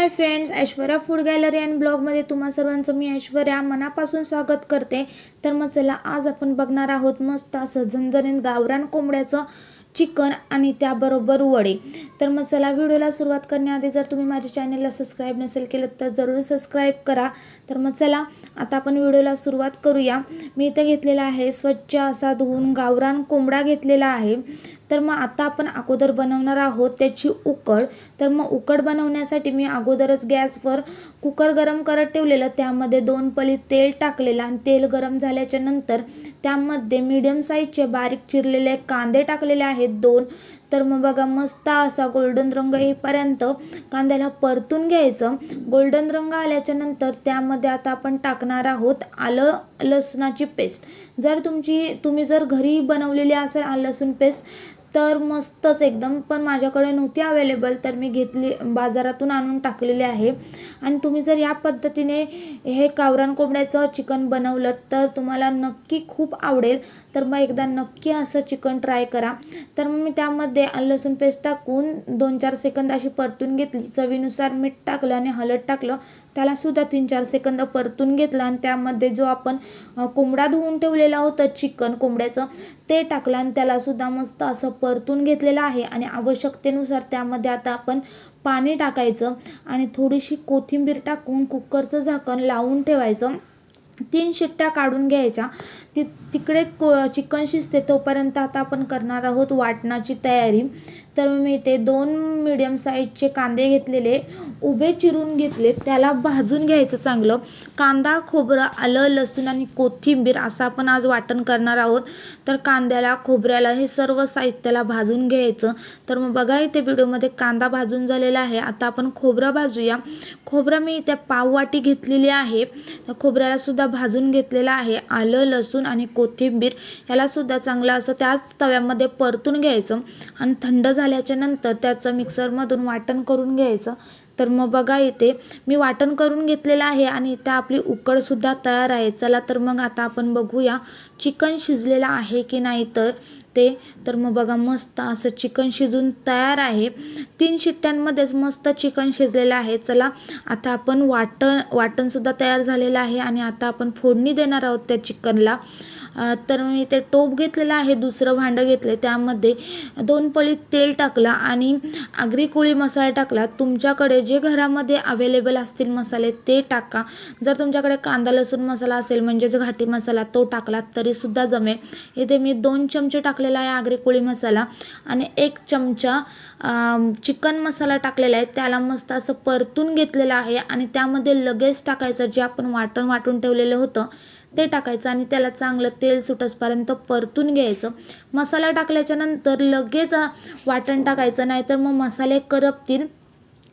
Hi friends Aishwarya food gallery and ब्लॉगमध्ये तुम्हा सर्वांचं मी ऐश्वर्या मनापासून स्वागत करते. तर मग चला आज आपण बघणार आहोत मस्त असं झणझणीत गावरान कोंबड्याचं चिकन आणि त्याबरोबर वडे. तर मग चला व्हिडिओला सुरुवात करण्याआधी जर तुम्ही माझ्या चॅनलला सबस्क्राईब नसेल केलं तर जरूर सबस्क्राईब करा. तर मग चला आता आपण व्हिडिओला सुरुवात करूया. मी इथं घेतलेला आहे स्वच्छ असा धुवून गावरान कोंबडा घेतलेला आहे. तर मग आता आपण अगोदर बनवणार आहोत त्याची उकड. तर मग उकड बनवण्यासाठी मी अगोदरच गॅसवर कुकर गरम करत ठेवलेलं. त्यामध्ये दोन पळी तेल टाकलेलं आणि तेल गरम झाल्याच्यानंतर त्यामध्ये मिडियम साईजचे बारीक चिरलेले कांदे टाकलेले आहेत दोन. तर मग बघा मस्त असा गोल्डन रंग येईपर्यंत कांद्याला परतून घ्यायचं. गोल्डन रंग आल्याच्यानंतर त्यामध्ये आता आपण टाकणार आहोत आलं लसणाची पेस्ट जर तुमची तुम्ही जर घरी बनवलेली असेल आलं लसूण पेस्ट तर मस्तच एकदम पण माझ्याकडे नव्हती अवेलेबल तर मी घेतली बाजारातून आणून टाकलेली आहे. आणि तुम्ही जर या पद्धतीने हे कावरान कोंबड्याचं चिकन बनवलं तर तुम्हाला नक्की खूप आवडेल. तर मग एकदा नक्की असं चिकन ट्राय करा. तर मग मी त्यामध्ये लसूण पेस्ट टाकून दोन चार सेकंद अशी परतून घेतली. चवीनुसार मीठ टाकलं आणि हळद टाकलं. त्याला सुद्धा तीन चार सेकंद परतून घेतला आणि त्यामध्ये जो आपण कोंबडा धुवून ठेवलेला होता चिकन कोंबड्याचं ते टाकलं आणि त्यालासुद्धा मस्त असं परतून घेतलेलं आहे आणि आवश्यकतेनुसार त्यामध्ये आता आपण पाणी टाकायचं आणि थोडीशी कोथिंबीर टाकून कुकरचं झाकण लावून ठेवायचं. तीन शिट्ट्या काढून घ्यायच्या. ती तिकडे को चिकन शिजते तोपर्यंत आता आपण करणार आहोत वाटणाची तयारी. तर मी ते दोन मिडियम साईजचे कांदे घेतलेले. उभे चिरून घेतले त्याला भाजून घ्यायचं चांगलं. कांदा खोबरं आलं लसूण आणि कोथिंबीर असं आपण आज वाटण करणार आहोत. तर कांद्याला खोबऱ्याला हे सर्व साहित्याला भाजून घ्यायचं. तर मग बघा इथे व्हिडिओमध्ये कांदा भाजून झालेला आहे. आता आपण खोबरं भाजूया. खोबरं मी इथे पाववाटी घेतलेली आहे. तर खोबऱ्याला सुद्धा भाजून घेतलेलं आहे. आलं लसूण आणि कोथिंबीर ह्यालासुद्धा चांगलं असं त्याच तव्यामध्ये परतून घ्यायचं. आणि थंड झाल्याच्यानंतर त्याचं मिक्सरमधून वाटण करून घ्यायचं. तर मग बघा इथे मी वाटण करून घेतलेलं आहे आणि त्या आपली उकडसुद्धा तयार आहे. चला तर मग आता आपण बघूया चिकन शिजलेलं आहे की नाही तर ते. तर मग बघा मस्त असं चिकन शिजून तयार आहे. तीन शिट्ट्यांमध्येच मस्त चिकन शिजलेलं आहे. चला आता आपण वाटण वाटणसुद्धा तयार झालेलं आहे आणि आता आपण फोडणी देणार आहोत त्या चिकनला. तर मी ते टोप घेतलेलं आहे दुसरं भांडं घेतलं त्यामध्ये दोन पळी तेल टाकलं आणि आगरी कोळी मसाला टाकला. तुमच्याकडे जे घरामध्ये अवेलेबल असतील मसाले ते टाका. जर तुमच्याकडे कांदा लसूण मसाला असेल म्हणजेच घाटी मसाला तो टाकला तरीसुद्धा जमेल. इथे मी दोन चमचे टाकलेला आहे आगरी कोळी मसाला आणि एक चमचा चिकन मसाला टाकलेला आहे. त्याला मस्त असं परतून घेतलेलं आहे आणि त्यामध्ये लगेच टाकायचं. जे आपण वाटण वाटून ठेवलेलं होतं ते टाकायचं आणि त्याला चांगलं तेल सुटसपर्यंत परतून घ्यायचं. मसाला टाकल्याच्या नंतर लगेच वाटण टाकायचं. नाहीतर मग मसाले करपतील.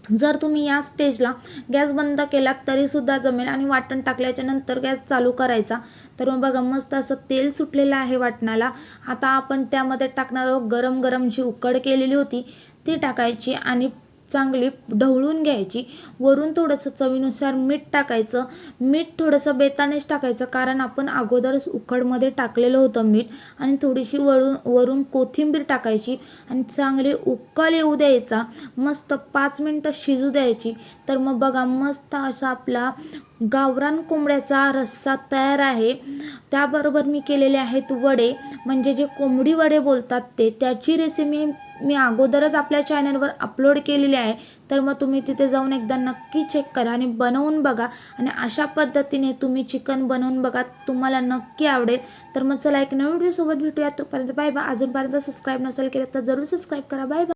जर तुम्ही या स्टेजला गॅस बंद केलात तरीसुद्धा जमेल आणि वाटण टाकल्याच्या नंतर गॅस चालू करायचा. तर मग बघा मस्त असं तेल सुटलेलं आहे वाटणाला. आता आपण त्यामध्ये टाकणार आहोत गरम गरम जी उकड केलेली होती ती टाकायची आणि चांगली ढवळून घ्यायची. वरून थोडंसं चवीनुसार मीठ टाकायचं. मीठ थोडंसं बेतानेच टाकायचं कारण आपण अगोदरच उकडमध्ये टाकलेलं होतं मीठ आणि थोडीशी वरून वरून कोथिंबीर टाकायची आणि चांगली उकल येऊ द्यायचा. मस्त पाच मिनटं शिजू द्यायची. तर मग बघा मस्त असा आपला गावरान कोंबड्याचा रस्सा तयार आहे. त्याबरोबर मी केलेले आहेत वडे. म्हणजे जे कोंबडी वडे बोलतात ते त्याची रेसिपी मी अगोदरच आपल्या चॅनलवर अपलोड केलेली आहे. तर मग तुम्ही तिथे जाऊन एकदा नक्की चेक करा आणि बनवून बघा. आणि अशा पद्धतीने तुम्ही चिकन बनवून बघा. तुम्हाला नक्की आवडेल. तर मग चला एक नवीन व्हिडिओसोबत भेटूया. तोपर्यंत बाय बाय अजूनपर्यंत सबस्क्राईब नसेल केलं तर जरूर सबस्क्राईब करा. Bye bye